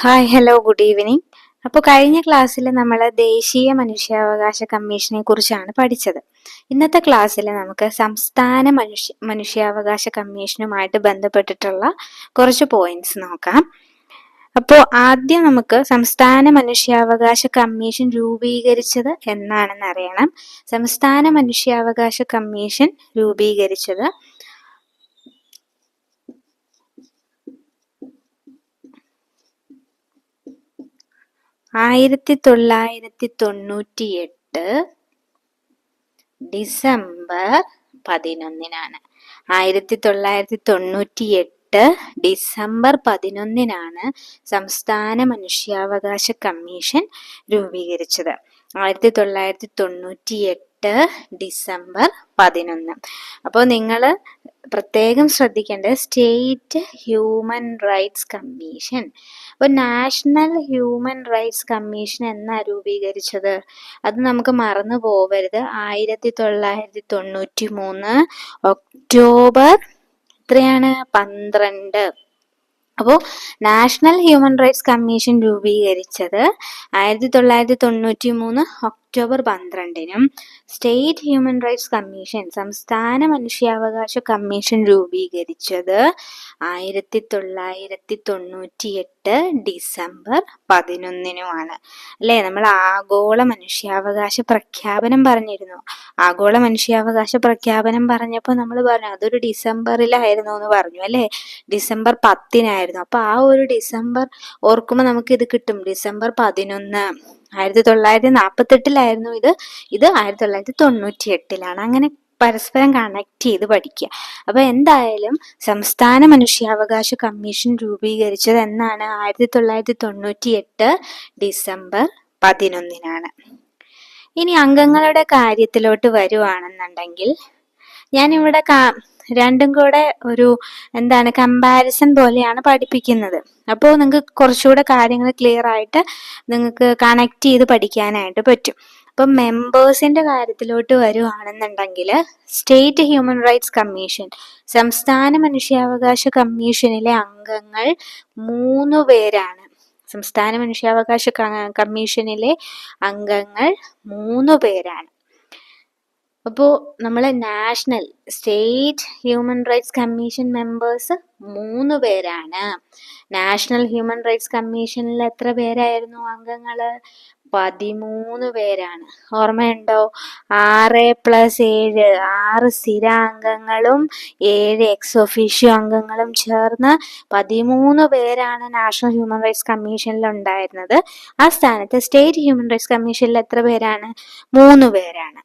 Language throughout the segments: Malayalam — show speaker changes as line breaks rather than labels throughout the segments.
ഹായ് ഹലോ ഗുഡ് ഈവനിങ് അപ്പോൾ കഴിഞ്ഞ ക്ലാസ്സിൽ നമ്മൾ ദേശീയ മനുഷ്യാവകാശ കമ്മീഷനെ കുറിച്ചാണ് പഠിച്ചത്. ഇന്നത്തെ ക്ലാസ്സിൽ നമുക്ക് സംസ്ഥാന മനുഷ്യ മനുഷ്യാവകാശ കമ്മീഷനുമായിട്ട് ബന്ധപ്പെട്ടിട്ടുള്ള കുറച്ച് പോയിന്റ്സ് നോക്കാം. അപ്പോൾ ആദ്യം നമുക്ക് സംസ്ഥാന മനുഷ്യാവകാശ കമ്മീഷൻ രൂപീകരിച്ചത് എന്നാണെന്ന് അറിയണം. സംസ്ഥാന മനുഷ്യാവകാശ കമ്മീഷൻ രൂപീകരിച്ചത് ആയിരത്തി തൊള്ളായിരത്തി തൊണ്ണൂറ്റി എട്ട് ഡിസംബർ പതിനൊന്നിനാണ്. ആയിരത്തി തൊള്ളായിരത്തി തൊണ്ണൂറ്റി എട്ട് ഡിസംബർ പതിനൊന്നിനാണ് സംസ്ഥാന മനുഷ്യാവകാശ കമ്മീഷൻ രൂപീകരിച്ചത്. ആയിരത്തി തൊള്ളായിരത്തി തൊണ്ണൂറ്റി എട്ട് ഡിസംബർ പതിനൊന്ന്. അപ്പോൾ നിങ്ങൾ പ്രത്യേകം ശ്രദ്ധിക്കേണ്ടത് സ്റ്റേറ്റ് ഹ്യൂമൻ റൈറ്റ്സ് കമ്മീഷൻ അപ്പോൾ നാഷണൽ ഹ്യൂമൻ റൈറ്റ്സ് കമ്മീഷൻ എന്നാണ് രൂപീകരിച്ചത്? അത് നമുക്ക് മറന്നു പോവരുത്. ആയിരത്തി തൊള്ളായിരത്തി തൊണ്ണൂറ്റി മൂന്ന് ഒക്ടോബർ എത്രയാണ്? പന്ത്രണ്ട്. അപ്പോൾ നാഷണൽ ഹ്യൂമൻ റൈറ്റ്സ് കമ്മീഷൻ രൂപീകരിച്ചത് ആയിരത്തി തൊള്ളായിരത്തി തൊണ്ണൂറ്റി മൂന്ന് ഒക്ടോബർ പന്ത്രണ്ടിനും സ്റ്റേറ്റ് ഹ്യൂമൻ റൈറ്റ്സ് കമ്മീഷൻ സംസ്ഥാന മനുഷ്യാവകാശ കമ്മീഷൻ രൂപീകരിച്ചത് ആയിരത്തി തൊള്ളായിരത്തി തൊണ്ണൂറ്റി എട്ട് ഡിസംബർ പതിനൊന്നിനുമാണ്. അല്ലേ? നമ്മൾ ആഗോള മനുഷ്യാവകാശ പ്രഖ്യാപനം പറഞ്ഞിരുന്നു. ആഗോള മനുഷ്യാവകാശ പ്രഖ്യാപനം പറഞ്ഞപ്പോൾ നമ്മൾ പറഞ്ഞു അതൊരു ഡിസംബറിലായിരുന്നു എന്ന് പറഞ്ഞു അല്ലേ? ഡിസംബർ പത്തിനായിരുന്നു. അപ്പോൾ ആ ഒരു ഡിസംബർ ഓർക്കുമ്പോൾ നമുക്ക് ഇത് കിട്ടും. ഡിസംബർ പതിനൊന്ന്. ആയിരത്തി തൊള്ളായിരത്തി നാൽപ്പത്തി എട്ടിലായിരുന്നു ഇത്. ഇത് ആയിരത്തി തൊള്ളായിരത്തി തൊണ്ണൂറ്റി എട്ടിലാണ് അങ്ങനെ പരസ്പരം കണക്ട് ചെയ്ത് പഠിക്കുക. അപ്പൊ എന്തായാലും സംസ്ഥാന മനുഷ്യാവകാശ കമ്മീഷൻ രൂപീകരിച്ചത് എന്നാണ് ആയിരത്തി തൊള്ളായിരത്തി തൊണ്ണൂറ്റി എട്ട് ഡിസംബർ പതിനൊന്നിനാണ്. ഇനി അംഗങ്ങളുടെ കാര്യത്തിലോട്ട് വരുവാണെന്നുണ്ടെങ്കിൽ ഞാനിവിടെ കാ രണ്ടും കൂടെ ഒരു എന്താണ് കമ്പാരിസൺ പോലെയാണ് പഠിപ്പിക്കുന്നത്. അപ്പോൾ നിങ്ങൾക്ക് കുറച്ചുകൂടെ കാര്യങ്ങൾ ക്ലിയർ ആയിട്ട് നിങ്ങൾക്ക് കണക്ട് ചെയ്ത് പഠിക്കാനായിട്ട് പറ്റും. അപ്പം മെമ്പേഴ്സിന്റെ കാര്യത്തിലോട്ട് വരുവാണെന്നുണ്ടെങ്കിൽ സ്റ്റേറ്റ് ഹ്യൂമൻ റൈറ്റ്സ് കമ്മീഷൻ സംസ്ഥാന മനുഷ്യാവകാശ കമ്മീഷനിലെ അംഗങ്ങൾ മൂന്ന് പേരാണ്. സംസ്ഥാന മനുഷ്യാവകാശ കമ്മീഷനിലെ അംഗങ്ങൾ മൂന്ന് പേരാണ്. അപ്പോൾ നമ്മളെ national state human rights commission members മൂന്ന് പേരാണ്. നാഷണൽ ഹ്യൂമൻ റൈറ്റ്സ് കമ്മീഷനിൽ എത്ര പേരായിരുന്നു അംഗങ്ങൾ പതിമൂന്ന് പേരാണ്. ഓർമ്മയുണ്ടോ? ആറ് പ്ലസ് ഏഴ് ആറ് സ്ഥിര അംഗങ്ങളും ഏഴ് എക്സ് ഒഫീഷ്യോ അംഗങ്ങളും ചേർന്ന് പതിമൂന്ന് പേരാണ് നാഷണൽ ഹ്യൂമൻ റൈറ്റ്സ് കമ്മീഷനിൽ ഉണ്ടായിരുന്നത്. ആ സ്ഥാനത്ത് സ്റ്റേറ്റ് ഹ്യൂമൻ റൈറ്റ്സ് കമ്മീഷനിൽ എത്ര പേരാണ്? മൂന്ന് പേരാണ്.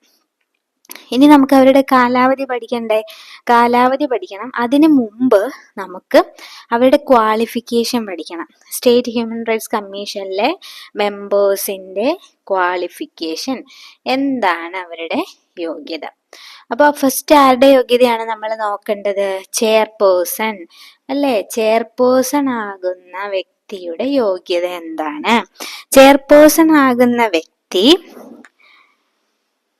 ഇനി നമുക്ക് അവരുടെ കാലാവധി പഠിക്കണ്ടേ? കാലാവധി പഠിക്കണം. അതിനു മുമ്പ് നമുക്ക് അവരുടെ ക്വാളിഫിക്കേഷൻ പഠിക്കണം. സ്റ്റേറ്റ് ഹ്യൂമൻ റൈറ്റ്സ് കമ്മീഷനിലെ മെമ്പേഴ്സിന്റെ ക്വാളിഫിക്കേഷൻ എന്താണ് അവരുടെ യോഗ്യത? അപ്പോൾ ഫസ്റ്റ് ആരുടെ യോഗ്യതയാണ് നമ്മൾ നോക്കേണ്ടത്? ചെയർപേഴ്സൺ അല്ലേ? ചെയർപേഴ്സൺ ആകുന്ന വ്യക്തിയുടെ യോഗ്യത എന്താണ്? ചെയർപേഴ്സൺ ആകുന്ന വ്യക്തി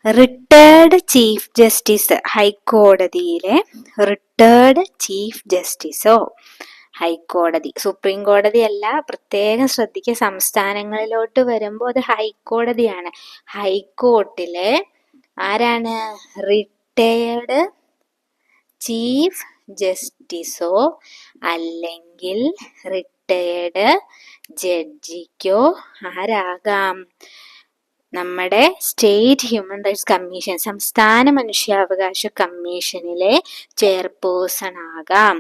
റിട്ടേർഡ് ചീഫ് ജസ്റ്റിസ് ഹൈക്കോടതിയിലെ റിട്ടയർഡ് ചീഫ് ജസ്റ്റിസോ? ഹൈക്കോടതി. സുപ്രീം കോടതി അല്ല പ്രത്യേകം ശ്രദ്ധിക്കുക. സംസ്ഥാനങ്ങളിലോട്ട് വരുമ്പോൾ അത് ഹൈക്കോടതിയാണ്. ഹൈക്കോർട്ടിലെ ആരാണ്? റിട്ടയർഡ് ചീഫ് ജസ്റ്റിസോ അല്ലെങ്കിൽ റിട്ടയർഡ് ജഡ്ജിക്കോ ആരാകാം? നമ്മുടെ സ്റ്റേറ്റ് ഹ്യൂമൻ റൈറ്റ്സ് കമ്മീഷൻ സംസ്ഥാന മനുഷ്യാവകാശ കമ്മീഷനിലെ ചെയർപേഴ്സൺ ആകാം.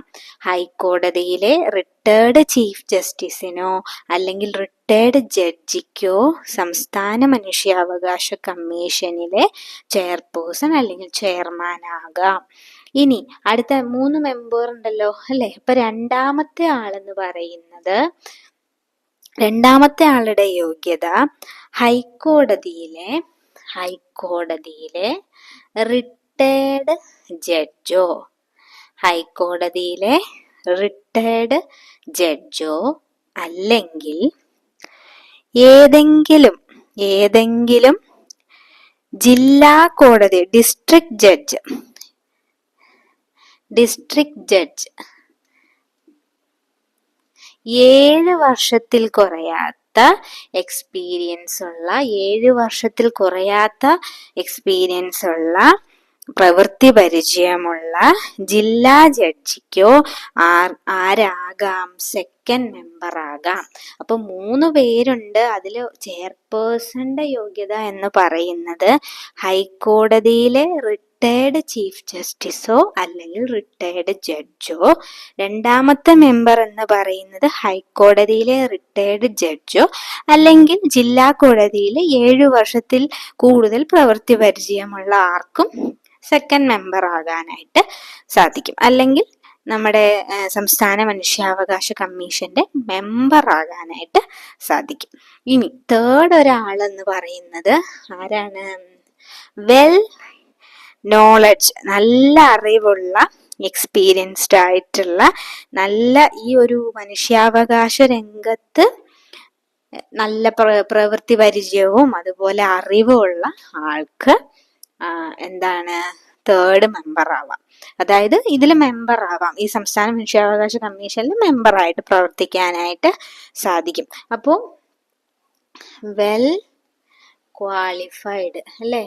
ഹൈക്കോടതിയിലെ റിട്ടയർഡ് ചീഫ് ജസ്റ്റിസിനോ അല്ലെങ്കിൽ റിട്ടയർഡ് ജഡ്ജിക്കോ സംസ്ഥാന മനുഷ്യാവകാശ കമ്മീഷനിലെ ചെയർപേഴ്സൺ അല്ലെങ്കിൽ ചെയർമാൻ ആകാം. ഇനി അടുത്ത മൂന്ന് മെമ്പർ ഉണ്ടല്ലോ അല്ലെ? ഇപ്പൊ രണ്ടാമത്തെ ആളെന്ന് പറയുന്നത് രണ്ടാമത്തെ ആളുടെ യോഗ്യത ഹൈക്കോടതിയിലെ ഹൈക്കോടതിയിലെ റിട്ടേർഡ് ജഡ്ജോ. ഹൈക്കോടതിയിലെ റിട്ടേർഡ് ജഡ്ജോ അല്ലെങ്കിൽ ഏതെങ്കിലും ഏതെങ്കിലും ജില്ലാ കോടതി ഡിസ്ട്രിക്ട് ജഡ്ജ് ഡിസ്ട്രിക്ട് ജഡ്ജ്. ഏഴ് വർഷത്തിൽ കുറയാത്ത എക്സ്പീരിയൻസ് ഉള്ള ഏഴ് വർഷത്തിൽ കുറയാത്ത എക്സ്പീരിയൻസ് ഉള്ള പ്രവൃത്തി പരിചയമുള്ള ജില്ലാ ജഡ്ജിക്കോ ആർ ആരാകാം സെക്കൻഡ് മെമ്പർ ആകാം. അപ്പൊ മൂന്ന് പേരുണ്ട്. അതിൽ ചെയർപേഴ്സന്റെ യോഗ്യത എന്ന് പറയുന്നത് ഹൈക്കോടതിയിലെ റിട്ടയർഡ് ചീഫ് ജസ്റ്റിസോ അല്ലെങ്കിൽ റിട്ടയർഡ് ജഡ്ജോ. രണ്ടാമത്തെ മെമ്പർ എന്ന് പറയുന്നത് ഹൈക്കോടതിയിലെ റിട്ടയർഡ് ജഡ്ജോ അല്ലെങ്കിൽ ജില്ലാ കോടതിയിലെ ഏഴു വർഷത്തിൽ കൂടുതൽ പ്രവൃത്തി പരിചയമുള്ള ആർക്കും സെക്കൻഡ് മെമ്പർ ആകാനായിട്ട് സാധിക്കും. അല്ലെങ്കിൽ നമ്മുടെ സംസ്ഥാന മനുഷ്യാവകാശ കമ്മീഷന്റെ മെമ്പർ ആകാനായിട്ട് സാധിക്കും. ഇനി തേർഡ് ഒരാൾ എന്ന് പറയുന്നത് ആരാണ്? വെൽ നോളജ് നല്ല അറിവുള്ള എക്സ്പീരിയൻസ്ഡ് ആയിട്ടുള്ള നല്ല ഈ ഒരു മനുഷ്യാവകാശ രംഗത്ത് നല്ല പ്രവൃത്തി പരിചയവും അതുപോലെ അറിവുമുള്ള ആൾക്ക് എന്താണ് തേർഡ് മെമ്പർ ആവാം. അതായത് ഇതിൽ മെമ്പർ ആവാം. ഈ സംസ്ഥാന മനുഷ്യാവകാശ കമ്മീഷനിൽ മെമ്പറായിട്ട് പ്രവർത്തിക്കാനായിട്ട് സാധിക്കും. അപ്പോൾ വെൽ ക്വാളിഫൈഡ് അല്ലേ?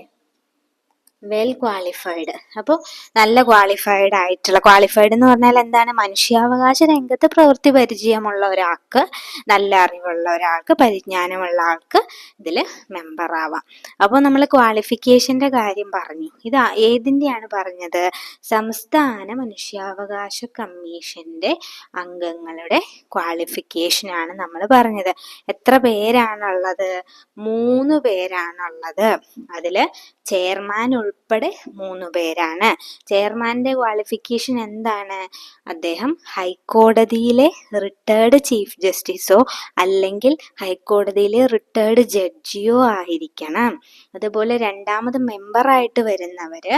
Well qualified. അപ്പോൾ നല്ല ക്വാളിഫൈഡ് ആയിട്ടുള്ള ക്വാളിഫൈഡ് എന്ന് പറഞ്ഞാൽ എന്താണ്? മനുഷ്യാവകാശ രംഗത്ത് പ്രവൃത്തി പരിചയമുള്ള ഒരാൾക്ക് നല്ല അറിവുള്ള ഒരാൾക്ക് പരിജ്ഞാനമുള്ള ആൾക്ക് ഇതിൽ മെമ്പർ ആവാം. അപ്പോൾ നമ്മൾ ക്വാളിഫിക്കേഷന്റെ കാര്യം പറഞ്ഞു. ഇത് ഏതിന്റെയാണ് പറഞ്ഞത്? സംസ്ഥാന മനുഷ്യാവകാശ കമ്മീഷന്റെ അംഗങ്ങളുടെ ക്വാളിഫിക്കേഷനാണ് നമ്മൾ പറഞ്ഞത്. എത്ര പേരാണുള്ളത്? മൂന്ന് പേരാണുള്ളത്. അതിൽ ചെയർമാൻ മൂന്ന് പേരാണ്. ചെയർമാന്റെ ക്വാളിഫിക്കേഷൻ എന്താണ്? അദ്ദേഹം ഹൈക്കോടതിയിലെ റിട്ടയർഡ് ചീഫ് ജസ്റ്റിസോ അല്ലെങ്കിൽ ഹൈക്കോടതിയിലെ റിട്ടയർഡ് ജഡ്ജിയോ ആയിരിക്കണം. അതുപോലെ രണ്ടാമത് മെമ്പറായിട്ട് വരുന്നവർ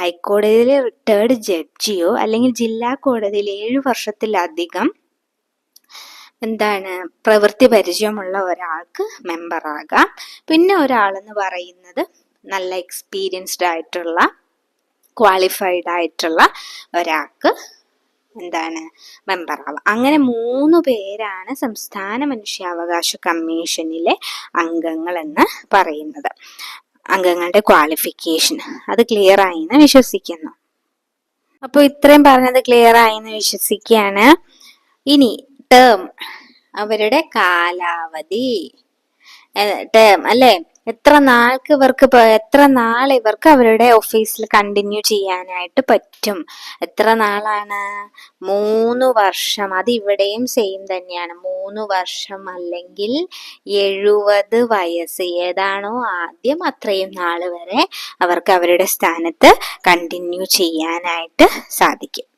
ഹൈക്കോടതിയിലെ റിട്ടയർഡ് ജഡ്ജിയോ അല്ലെങ്കിൽ ജില്ലാ കോടതിയിൽ ഏഴു വർഷത്തിലധികം എന്താണ് പ്രവൃത്തി പരിചയമുള്ള ഒരാൾക്ക് മെമ്പറാകാം പിന്നെ ഒരാളെന്ന് പറയുന്നത് നല്ല എക്സ്പീരിയൻസ്ഡ് ആയിട്ടുള്ള ക്വാളിഫൈഡ് ആയിട്ടുള്ള ഒരാൾക്ക് എന്താണ് മെമ്പർ ആവാം. അങ്ങനെ മൂന്ന് പേരാണ് സംസ്ഥാന മനുഷ്യാവകാശ കമ്മീഷനിലെ അംഗങ്ങൾ എന്ന് പറയുന്നത്. അംഗങ്ങളുടെ ക്വാളിഫിക്കേഷൻ അത് ക്ലിയർ ആയി എന്ന് വിശ്വസിക്കുന്നു. അപ്പോൾ ഇത്രയും പറഞ്ഞത് ക്ലിയർ ആയി എന്ന് വിശ്വസിക്കുകയാണ്. ഇനി ടേം അവരുടെ കാലാവധി. ടേം അല്ലേ? എത്ര നാൾക്ക് ഇവർക്ക് എത്ര നാൾ ഇവർക്ക് അവരുടെ ഓഫീസിൽ കണ്ടിന്യൂ ചെയ്യാനായിട്ട് പറ്റും? എത്ര നാളാണ്? മൂന്ന് വർഷം. അത് ഇവിടെയും സെയിം തന്നെയാണ്. മൂന്ന് വർഷം അല്ലെങ്കിൽ എഴുപത് വയസ്സ്. ഏതാണോ ആദ്യം അത്രയും നാൾ വരെ അവർക്ക് അവരുടെ സ്ഥാനത്ത് കണ്ടിന്യൂ ചെയ്യാനായിട്ട് സാധിക്കും.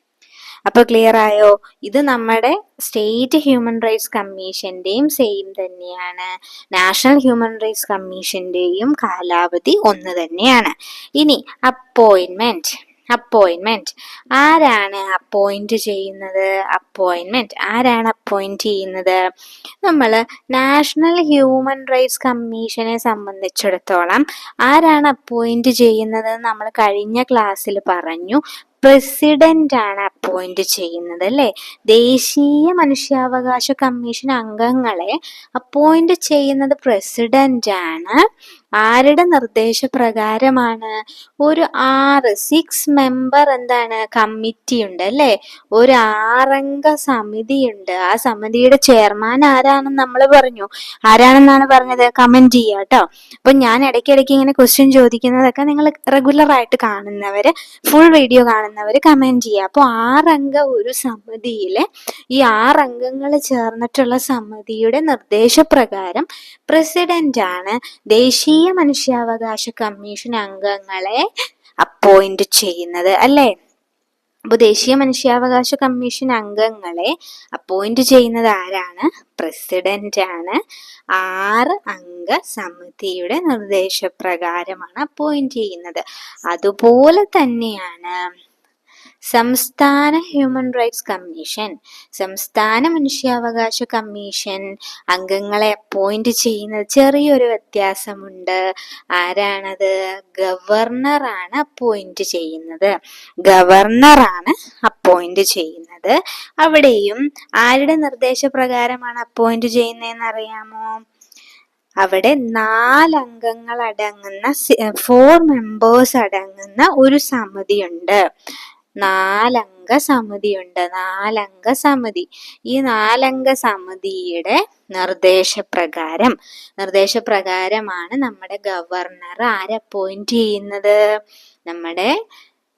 അപ്പൊ ക്ലിയർ ആയോ? ഇത് നമ്മുടെ സ്റ്റേറ്റ് ഹ്യൂമൻ റൈറ്റ്സ് കമ്മീഷന്റെയും സെയിം തന്നെയാണ്. നാഷണൽ ഹ്യൂമൻ റൈറ്റ്സ് കമ്മീഷന്റെയും കാലാവധി ഒന്ന് തന്നെയാണ്. ഇനി അപ്പോയിന്റ്മെന്റ് അപ്പോയിന്റ്മെന്റ് ആരാണ് അപ്പോയിന്റ് ചെയ്യുന്നത്? അപ്പോയിന്റ്മെന്റ് ആരാണ് അപ്പോയിന്റ് ചെയ്യുന്നത്? നമ്മൾ നാഷണൽ ഹ്യൂമൻ റൈറ്റ്സ് കമ്മീഷനെ സംബന്ധിച്ചിടത്തോളം ആരാണ് അപ്പോയിന്റ് ചെയ്യുന്നത് നമ്മൾ കഴിഞ്ഞ ക്ലാസ്സിൽ പറഞ്ഞു. പ്രസിഡന്റ് ആണ് അപ്പോയിന്റ് ചെയ്യുന്നത് അല്ലേ? ദേശീയ മനുഷ്യാവകാശ കമ്മീഷൻ അംഗങ്ങളെ അപ്പോയിന്റ് ചെയ്യുന്നത് പ്രസിഡന്റ് ആണ് ആരുടെ നിർദ്ദേശപ്രകാരമാണ്? ഒരു ആറ് സിക്സ് മെമ്പർ എന്താണ്? കമ്മിറ്റി ഉണ്ട് അല്ലേ? ഒരു ആറംഗ സമിതിയുണ്ട് ആ സമിതിയുടെ ചെയർമാൻ ആരാണെന്ന് നമ്മൾ പറഞ്ഞു. ആരാണെന്നാണ് പറഞ്ഞത്? കമന്റ് ചെയ്യുക കേട്ടോ അപ്പൊ ഞാൻ ഇടയ്ക്കിടയ്ക്ക് ഇങ്ങനെ ക്വസ്റ്റ്യൻ ചോദിക്കുന്നതൊക്കെ നിങ്ങൾ റെഗുലർ ആയിട്ട് കാണുന്നവര് ഫുൾ വീഡിയോ കാണുന്നവര് കമന്റ് ചെയ്യുക അപ്പോൾ ആറംഗ ഒരു സമിതിയിലെ ഈ ആറംഗങ്ങൾ ചേർന്നിട്ടുള്ള സമിതിയുടെ നിർദ്ദേശപ്രകാരം പ്രസിഡന്റ് ആണ് ദേശീയ മനുഷ്യാവകാശ കമ്മീഷൻ അംഗങ്ങളെ അപ്പോയിന്റ് ചെയ്യുന്നത് അല്ലേ? അപ്പോൾ ദേശീയ മനുഷ്യാവകാശ കമ്മീഷൻ അംഗങ്ങളെ അപ്പോയിന്റ് ചെയ്യുന്നത് ആരാണ്? പ്രസിഡന്റ് ആണ്. ആറ് അംഗ സമിതിയുടെ നിർദ്ദേശപ്രകാരമാണ് അപ്പോയിന്റ് ചെയ്യുന്നത്. അതുപോലെ തന്നെയാണ് സംസ്ഥാന ഹ്യൂമൻ റൈറ്റ്സ് കമ്മീഷൻ സംസ്ഥാന മനുഷ്യാവകാശ കമ്മീഷൻ അംഗങ്ങളെ അപ്പോയിന്റ് ചെയ്യുന്നത് ചെറിയൊരു വ്യത്യാസമുണ്ട്. ആരാണത്? ഗവർണറാണ് അപ്പോയിന്റ് ചെയ്യുന്നത്. ഗവർണറാണ് അപ്പോയിന്റ് ചെയ്യുന്നത്. അവിടെയും ആരുടെ നിർദ്ദേശപ്രകാരമാണ് അപ്പോയിന്റ് ചെയ്യുന്നതെന്ന് അറിയാമോ അവിടെ നാലംഗങ്ങൾ അടങ്ങുന്ന ഫോർ മെമ്പേഴ്സ് അടങ്ങുന്ന ഒരു സമിതിയുണ്ട്. നാലംഗ സമിതിയുണ്ട് നാലംഗ സമിതി ഈ നാലംഗ സമിതിയുടെ നിർദ്ദേശപ്രകാരം നിർദ്ദേശപ്രകാരമാണ് നമ്മുടെ ഗവർണർ ആരെ അപ്പോയിന്റ് ചെയ്യുന്നത്? നമ്മുടെ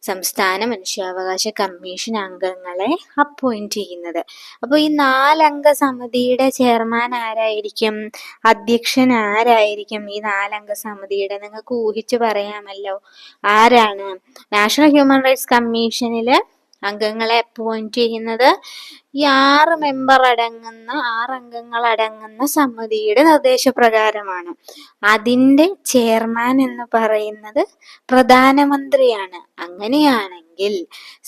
സംസ്ഥാന മനുഷ്യാവകാശ കമ്മീഷൻ അംഗങ്ങളെ അപ്പോയിന്റ് ചെയ്യുന്നത്. അപ്പോൾ ഈ നാലംഗ സമിതിയുടെ ചെയർമാൻ ആരായിരിക്കും? അധ്യക്ഷൻ ആരായിരിക്കും ഈ നാലംഗ സമിതിയുടെ? നിങ്ങൾക്ക് ഊഹിച്ചു പറയാമല്ലോ. ആരാണ്? നാഷണൽ ഹ്യൂമൻ റൈറ്റ്സ് കമ്മീഷനിൽ അംഗങ്ങളെ അപ്പോയിന്റ് ചെയ്യുന്നത്. ഈ ആറ് മെമ്പർ അടങ്ങുന്ന ആറ് അംഗങ്ങൾ അടങ്ങുന്ന സമിതിയുടെ നിർദ്ദേശപ്രകാരമാണ്. അതിന്റെ ചെയർമാൻ എന്ന് പറയുന്നത് പ്രധാനമന്ത്രിയാണ്. അങ്ങനെയാണെങ്കിൽ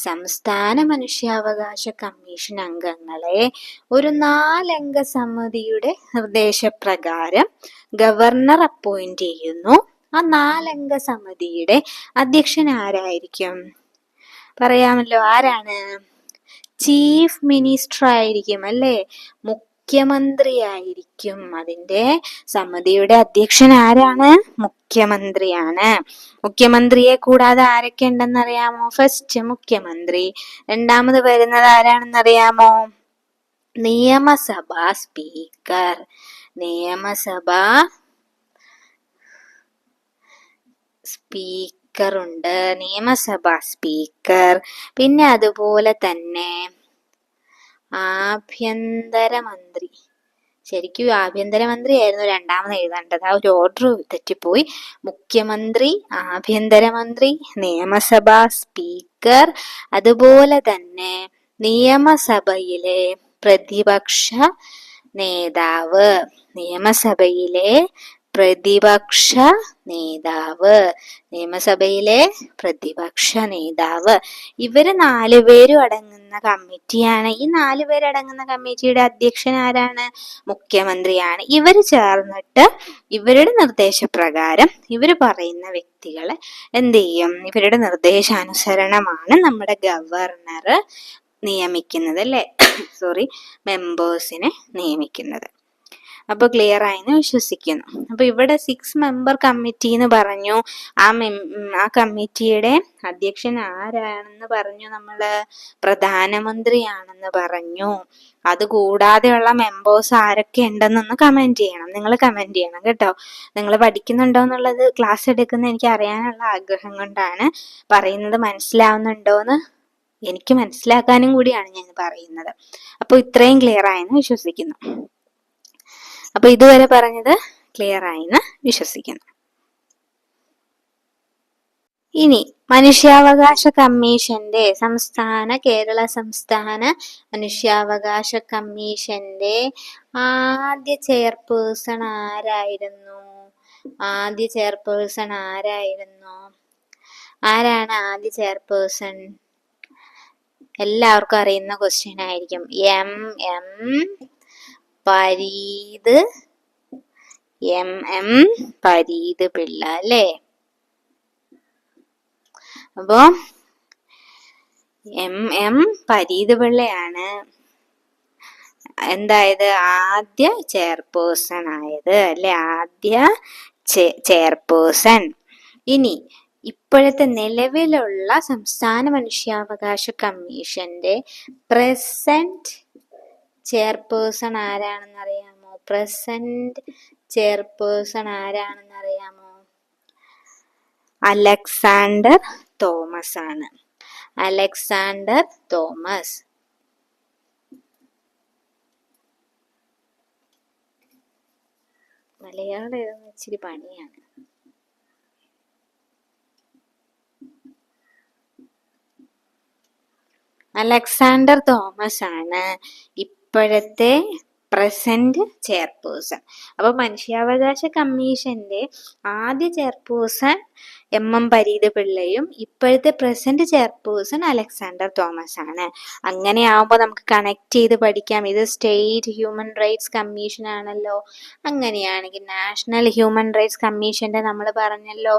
സംസ്ഥാന മനുഷ്യാവകാശ കമ്മീഷൻ അംഗങ്ങളെ ഒരു നാലംഗ സമിതിയുടെ നിർദ്ദേശപ്രകാരം ഗവർണർ അപ്പോയിന്റ് ചെയ്യുന്നു. ആ നാലംഗ സമിതിയുടെ അധ്യക്ഷൻ ആരായിരിക്കും? പറയാമല്ലോ ആരാണ്? ചീഫ് മിനിസ്റ്റർ ആയിരിക്കും അല്ലേ? മുഖ്യമന്ത്രി ആയിരിക്കും അതിന്റെ സമിതിയുടെ അധ്യക്ഷൻ ആരാണ്? മുഖ്യമന്ത്രിയാണ്. മുഖ്യമന്ത്രിയെ കൂടാതെ ആരൊക്കെ ഉണ്ടെന്ന് അറിയാമോ ഫസ്റ്റ് മുഖ്യമന്ത്രി. രണ്ടാമത് വരുന്നത് ആരാണെന്നറിയാമോ? നിയമസഭാ സ്പീക്കർ. നിയമസഭാ സ്പീക്കർ സ്പീക്കറുണ്ട് നിയമസഭാ സ്പീക്കർ പിന്നെ അതുപോലെ തന്നെ ആഭ്യന്തരമന്ത്രി ശരിക്കും ആഭ്യന്തരമന്ത്രി ആയിരുന്നു രണ്ടാമത് എഴുതേണ്ടത്. ആ ഒരു ഓർഡർ തെറ്റിപ്പോയി. മുഖ്യമന്ത്രി ആഭ്യന്തരമന്ത്രി നിയമസഭാ സ്പീക്കർ അതുപോലെ തന്നെ നിയമസഭയിലെ പ്രതിപക്ഷ നേതാവ്. നിയമസഭയിലെ പ്രതിപക്ഷ നേതാവ്. നിയമസഭയിലെ പ്രതിപക്ഷ നേതാവ്. ഇവർ നാലുപേരും അടങ്ങുന്ന കമ്മിറ്റിയാണ്. ഈ നാലുപേരടങ്ങുന്ന കമ്മിറ്റിയുടെ അധ്യക്ഷൻ ആരാണ്? മുഖ്യമന്ത്രിയാണ്. ഇവർ ചേർന്നിട്ട് ഇവരുടെ നിർദ്ദേശപ്രകാരം ഇവർ പറയുന്ന വ്യക്തികളെ എന്ത് ചെയ്യും? ഇവരുടെ നിർദ്ദേശാനുസരണമാണ് നമ്മുടെ ഗവർണർ നിയമിക്കുന്നത് അല്ലെ? സോറി മെമ്പേഴ്സിനെ നിയമിക്കുന്നത്. അപ്പോൾ ക്ലിയർ ആയെന്ന് വിശ്വസിക്കുന്നു. അപ്പോൾ ഇവിടെ സിക്സ് മെമ്പർ കമ്മിറ്റി എന്ന് പറഞ്ഞു. ആ ആ കമ്മിറ്റിയുടെ അധ്യക്ഷൻ ആരാണെന്ന് പറഞ്ഞു. നമ്മൾ പ്രധാനമന്ത്രിയാണെന്ന് പറഞ്ഞു. അതുകൂടാതെയുള്ള മെമ്പേഴ്സ് ആരൊക്കെ ഉണ്ടെന്നൊന്ന് കമന്റ് ചെയ്യണം. നിങ്ങൾ കമന്റ് ചെയ്യണം കേട്ടോ. നിങ്ങൾ പഠിക്കുന്നുണ്ടോ എന്നുള്ളത് ക്ലാസ് എടുക്കുന്ന എനിക്ക് അറിയാനുള്ള ആഗ്രഹം കൊണ്ടാണ് പറയുന്നത് മനസ്സിലാവുന്നുണ്ടോ എന്ന് എനിക്ക് മനസ്സിലാക്കാനും കൂടിയാണ് ഞാൻ പറയുന്നത്. അപ്പോൾ ഇത്രയും ക്ലിയർ ആയെന്ന് വിശ്വസിക്കുന്നു. അപ്പൊ ഇതുവരെ പറഞ്ഞത് ക്ലിയർ ആയെന്ന് വിശ്വസിക്കുന്നു. ഇനി മനുഷ്യാവകാശ കമ്മീഷന്റെ സംസ്ഥാന കേരള സംസ്ഥാന മനുഷ്യാവകാശ കമ്മീഷന്റെ ആദ്യ ചെയർപേഴ്സൺ ആരായിരുന്നു? ആദ്യ ചെയർപേഴ്സൺ ആരായിരുന്നു? ആരാണ് ആദ്യ ചെയർപേഴ്സൺ? എല്ലാവർക്കും അറിയുന്ന ക്വസ്റ്റ്യൻ ആയിരിക്കും. M M Pareeth. M M Pareeth Pillai അല്ലേ? അപ്പോ എം എം പരീത് പിള്ളയാണ് എന്തായത്? ആദ്യ ചെയർപേഴ്സൺ ആയത് അല്ലെ? ആദ്യ ചെയർപേഴ്സൺ. ഇനി ഇപ്പോഴത്തെ നിലവിലുള്ള സംസ്ഥാന മനുഷ്യാവകാശ കമ്മീഷന്റെ പ്രസന്റ് ചെയർപേഴ്സൺ ആരാണെന്ന് അറിയാമോ പ്രസന്റ് ചെയർപേഴ്സൺ ആരാണെന്ന് അറിയാമോ അലക്സാണ്ടർ തോമസ് ആണ്. അലക്സാണ്ടർ തോമസ്. മലയാളം എഴുതുന്ന ഇച്ചിരി പണിയാണ്. അലക്സാണ്ടർ തോമസ് ആണ്. ഇപ്പോഴത്തെ പ്രസന്റ് ചെയർപേഴ്സൺ അപ്പൊ മനുഷ്യാവകാശ കമ്മീഷന്റെ ആദ്യ ചെയർപേഴ്സൺ എം എം പരീത് പിള്ളയും ഇപ്പോഴത്തെ പ്രസന്റ് ചെയർപേഴ്സൺ അലക്സാണ്ടർ തോമസ് ആണ്. അങ്ങനെ ആവുമ്പോൾ നമുക്ക് കണക്ട് ചെയ്ത് പഠിക്കാം. ഇത് സ്റ്റേറ്റ് ഹ്യൂമൻ റൈറ്റ്സ് കമ്മീഷൻ ആണല്ലോ. അങ്ങനെയാണെങ്കിൽ നാഷണൽ ഹ്യൂമൻ റൈറ്റ്സ് കമ്മീഷന്റെ നമ്മൾ പറഞ്ഞല്ലോ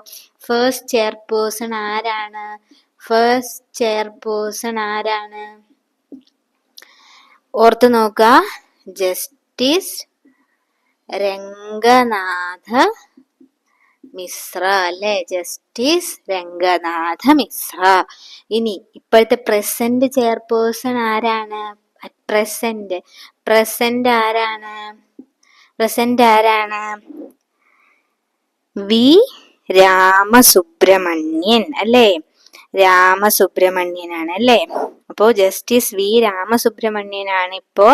ഫസ്റ്റ് ചെയർപേഴ്സൺ ആരാണ്? ഫസ്റ്റ് ചെയർപേഴ്സൺ ആരാണ്? ഓർത്ത് നോക്കുക. ജസ്റ്റിസ് രംഗനാഥ മിശ്ര അല്ലെ? ജസ്റ്റിസ് രംഗനാഥ മിശ്ര. ഇനി ഇപ്പോഴത്തെ പ്രസന്റ് ചെയർപേഴ്സൺ ആരാണ്? പ്രസന്റ് പ്രസന്റ് ആരാണ്? പ്രസന്റ് ആരാണ്? വി രാമസുബ്രഹ്മണ്യൻ അല്ലേ? രാമസുബ്രഹ്മണ്യനാണ് അല്ലേ അപ്പോ ജസ്റ്റിസ് വി രാമസുബ്രഹ്മണ്യനാണ് ഇപ്പോ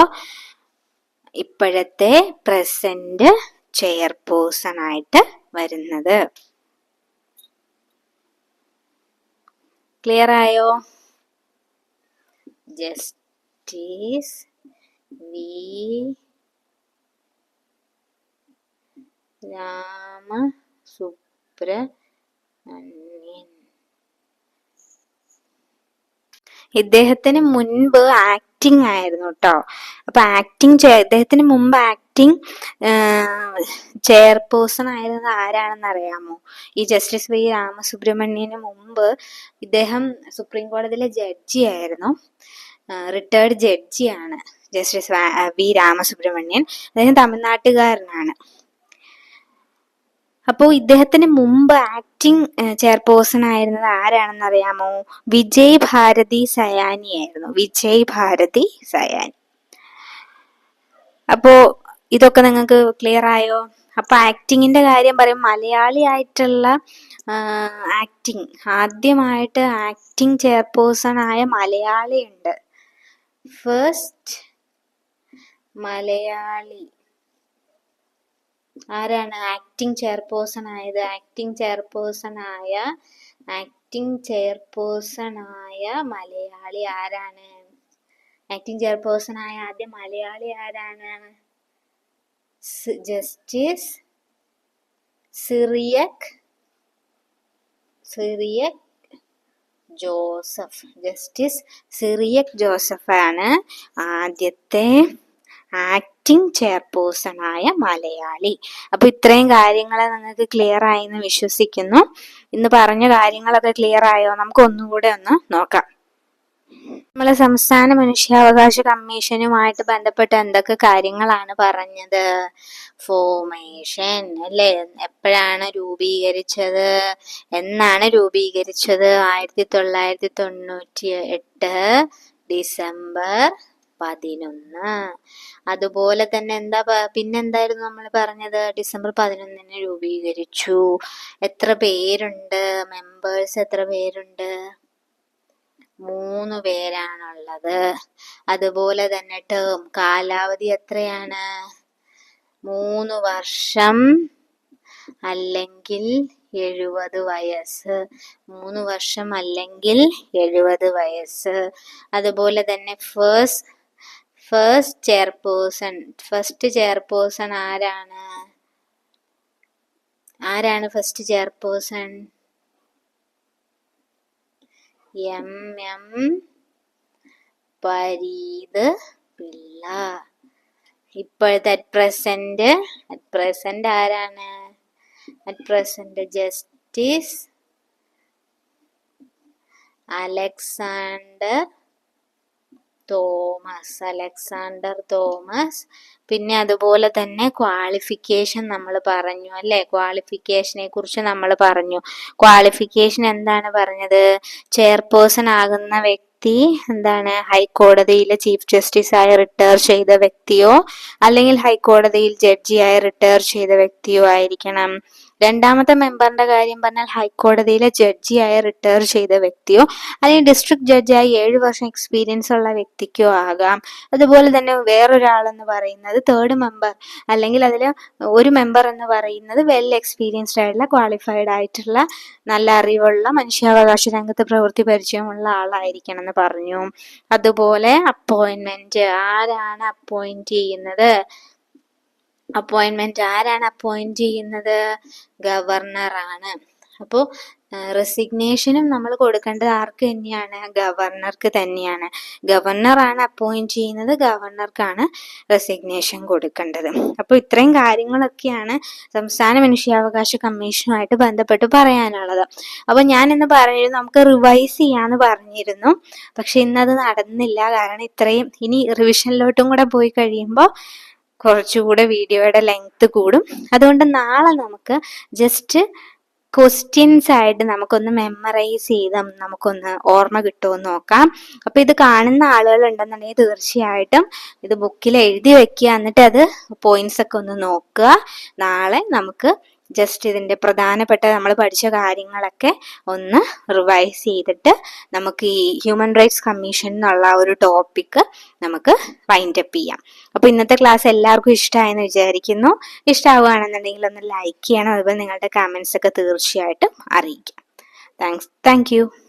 ഇപ്പോഴത്തെ പ്രസന്റ് ചെയർപേഴ്സൺ ആയിട്ട് വരുന്നത്. ക്ലിയർ ആയോ? ജസ്റ്റിസ് വി രാമ സുബ്രഹ്മണ്യൻ ഇദ്ദേഹത്തിന് മുൻപ് ആക്ടിങ് ആയിരുന്നു കേട്ടോ അപ്പൊ ആക്ടിങ് ഇദ്ദേഹത്തിന് മുമ്പ് ആക്ടിങ് ചെയർപേഴ്സൺ ആയിരുന്നത് ആരാണെന്ന് അറിയാമോ ഈ ജസ്റ്റിസ് വി രാമസുബ്രഹ്മണ്യന് മുമ്പ് ഇദ്ദേഹം സുപ്രീം കോടതിയിലെ ജഡ്ജി ആയിരുന്നു. റിട്ടയർഡ് ജഡ്ജിയാണ് ജസ്റ്റിസ് വി രാമസുബ്രഹ്മണ്യൻ. അദ്ദേഹം തമിഴ്നാട്ടുകാരനാണ്. അപ്പോൾ ഇദ്ദേഹത്തിന് മുമ്പ് ആക്ടിംഗ് ചെയർപേഴ്സൺ ആയിരുന്നത് ആരാണെന്ന് അറിയാമോ? വിജയ് ഭാരതി സയാനി ആയിരുന്നു. വിജയ് ഭാരതി സയാനി. അപ്പോ ഇതൊക്കെ നിങ്ങൾക്ക് ക്ലിയർ ആയോ? അപ്പൊ ആക്ടിങ്ങിന്റെ കാര്യം പറയും. മലയാളി ആയിട്ടുള്ള ആക്ടിങ് ആദ്യമായിട്ട് ആക്ടിങ് ചെയർപേഴ്സൺ ആയ മലയാളി ഉണ്ട് ഫസ്റ്റ് മലയാളി. ആരാണ്? ആക്ടിംഗ് ചെയർപേഴ്സൺ ആയത്. ആക്ടിംഗ് ചെയർപേഴ്സൺ ആയ ആക്ടിംഗ് ചെയർപേഴ്സൺ ആയ മലയാളി ആരാണ്? ആക്ടിംഗ് ചെയർപേഴ്സൺ ആയ ആദ്യ മലയാളി ആരാണ്? ജസ്റ്റിസ് സിറിയക് സിറിയക് ജോസഫ്. ജസ്റ്റിസ് സിറിയക് ജോസഫാണ് ആദ്യത്തെ ആക്ടിംഗ് ചെയർപേഴ്സൺ ആയ മലയാളി. അപ്പൊ ഇത്രയും കാര്യങ്ങൾ നിങ്ങൾക്ക് ക്ലിയർ ആയി എന്ന് വിശ്വസിക്കുന്നു. ഇന്ന് പറഞ്ഞ കാര്യങ്ങളൊക്കെ ക്ലിയർ ആയോ? നമുക്ക് ഒന്നുകൂടെ ഒന്ന് നോക്കാം. നമ്മളെ സംസ്ഥാന മനുഷ്യാവകാശ കമ്മീഷനുമായിട്ട് ബന്ധപ്പെട്ട് എന്തൊക്കെ കാര്യങ്ങളാണ് പറഞ്ഞത്? ഫോമേഷൻ അല്ലേ? എപ്പോഴാണ് രൂപീകരിച്ചത്? എന്നാണ് രൂപീകരിച്ചത്? ആയിരത്തി തൊള്ളായിരത്തി തൊണ്ണൂറ്റി എട്ട് ഡിസംബർ പതിനൊന്ന്. അതുപോലെ തന്നെ എന്താ പിന്നെന്തായിരുന്നു നമ്മൾ പറഞ്ഞത്? ഡിസംബർ പതിനൊന്നിന് രൂപീകരിച്ചു. എത്ര പേരുണ്ട്? മെമ്പേഴ്സ് എത്ര പേരുണ്ട്? മൂന്ന് പേരാണുള്ളത്. അതുപോലെ തന്നെ ടേം കാലാവധി എത്രയാണ്? മൂന്ന് വർഷം അല്ലെങ്കിൽ എഴുപത് വയസ്സ്. മൂന്ന് വർഷം അല്ലെങ്കിൽ എഴുപത് വയസ്സ്. അതുപോലെ തന്നെ first first chairperson first chairperson ആരാണ്? ആരാണ് first chairperson M M Pareeth Pillai. ഇപ്പോഴത്തെ അറ്റ് പ്രസന്റ് അറ്റ് പ്രസന്റ് ആരാണ്? At present justice Alexander Thomas Alexander Thomas. പിന്നെ അതുപോലെ തന്നെ ക്വാളിഫിക്കേഷൻ നമ്മൾ പറഞ്ഞു അല്ലേ? ക്വാളിഫിക്കേഷനെ കുറിച്ച് നമ്മൾ പറഞ്ഞു. ക്വാളിഫിക്കേഷൻ എന്താണ് പറഞ്ഞത്? ചെയർപേഴ്സൺ ആകുന്ന വ്യക്തി എന്താണ്? ഹൈക്കോടതിയിലെ ചീഫ് ജസ്റ്റിസ് ആയി റിട്ടയർ ചെയ്ത വ്യക്തിയോ? അല്ലെങ്കിൽ ഹൈക്കോടതിയിൽ ജഡ്ജിയായി റിട്ടയർ ചെയ്ത വ്യക്തിയോ ആയിരിക്കണം. രണ്ടാമത്തെ മെമ്പറിന്റെ കാര്യം പറഞ്ഞാൽ ഹൈക്കോടതിയിലെ ജഡ്ജിയായ റിട്ടയർ ചെയ്ത വ്യക്തിയോ അല്ലെങ്കിൽ ഡിസ്ട്രിക്ട് ജഡ്ജായി ഏഴ് വർഷം എക്സ്പീരിയൻസ് ഉള്ള വ്യക്തിക്കോ ആകാം. അതുപോലെ തന്നെ വേറൊരാളെന്ന് പറയുന്നത് തേർഡ് മെമ്പർ അല്ലെങ്കിൽ അതിൽ ഒരു മെമ്പർ എന്ന് പറയുന്നത് വെൽ എക്സ്പീരിയൻസ്ഡ് ആയിട്ടുള്ള ക്വാളിഫൈഡ് ആയിട്ടുള്ള നല്ല അറിവുള്ള മനുഷ്യാവകാശ രംഗത്ത് പ്രവൃത്തി പരിചയമുള്ള ആളായിരിക്കണം എന്ന് പറഞ്ഞു. അതുപോലെ അപ്പോയിൻമെന്റ് ആരാണ് അപ്പോയിന്റ് ചെയ്യുന്നത്? അപ്പോയിൻമെന്റ് ആരാണ് അപ്പോയിന്റ് ചെയ്യുന്നത്? ഗവർണറാണ്. അപ്പോൾ റെസിഗ്നേഷനും നമ്മൾ കൊടുക്കേണ്ടത് ആർക്ക് തന്നെയാണ്? ഗവർണർക്ക് തന്നെയാണ്. ഗവർണറാണ് അപ്പോയിന്റ് ചെയ്യുന്നത് ഗവർണർക്കാണ് റെസിഗ്നേഷൻ കൊടുക്കേണ്ടത്. അപ്പോൾ ഇത്രയും കാര്യങ്ങളൊക്കെയാണ് സംസ്ഥാന മനുഷ്യാവകാശ കമ്മീഷനുമായിട്ട് ബന്ധപ്പെട്ട് പറയാനുള്ളത്. അപ്പോൾ ഞാൻ ഇന്ന് പറഞ്ഞിരുന്നു നമുക്ക് റിവൈസ് ചെയ്യാന്ന് പറഞ്ഞിരുന്നു. പക്ഷെ ഇന്നത് നടന്നില്ല. കാരണം ഇത്രയും ഇനി റിവിഷനിലോട്ടും കൂടെ പോയി കഴിയുമ്പോൾ കുറച്ചുകൂടെ വീഡിയോയുടെ ലെങ്ത് കൂടും. അതുകൊണ്ട് നാളെ നമുക്ക് ജസ്റ്റ് ക്വസ്റ്റ്യൻസ് ആയിട്ട് നമുക്കൊന്ന് മെമ്മറൈസ് ചെയ്ത് നമുക്കൊന്ന് ഓർമ്മ കിട്ടുമോ എന്ന് നോക്കാം. അപ്പൊ ഇത് കാണുന്ന ആളുകൾ ഉണ്ടെന്നുണ്ടെങ്കിൽ തീർച്ചയായിട്ടും ഇത് ബുക്കിൽ എഴുതി വെക്കുക. എന്നിട്ട് അത് പോയിന്റ്സ് ഒക്കെ ഒന്ന് നോക്കുക. നാളെ നമുക്ക് ജസ്റ്റ് ഇതിന്റെ പ്രധാനപ്പെട്ട നമ്മൾ പഠിച്ച കാര്യങ്ങളൊക്കെ ഒന്ന് റിവൈസ് ചെയ്തിട്ട് നമുക്ക് ഈ ഹ്യൂമൻ റൈറ്റ്സ് കമ്മീഷൻ എന്നുള്ള ഒരു ടോപ്പിക്ക് നമുക്ക് വൈൻഡ് അപ്പ് ചെയ്യാം. അപ്പോൾ ഇന്നത്തെ ക്ലാസ് എല്ലാവർക്കും ഇഷ്ടമായെന്ന് വിചാരിക്കുന്നു. ഇഷ്ടമാവുകയാണെന്നുണ്ടെങ്കിൽ ഒന്ന് ലൈക്ക് ചെയ്യണം. അതുപോലെ നിങ്ങളുടെ കമൻസ് ഒക്കെ തീർച്ചയായിട്ടും അറിയിക്കാം. Thanks thank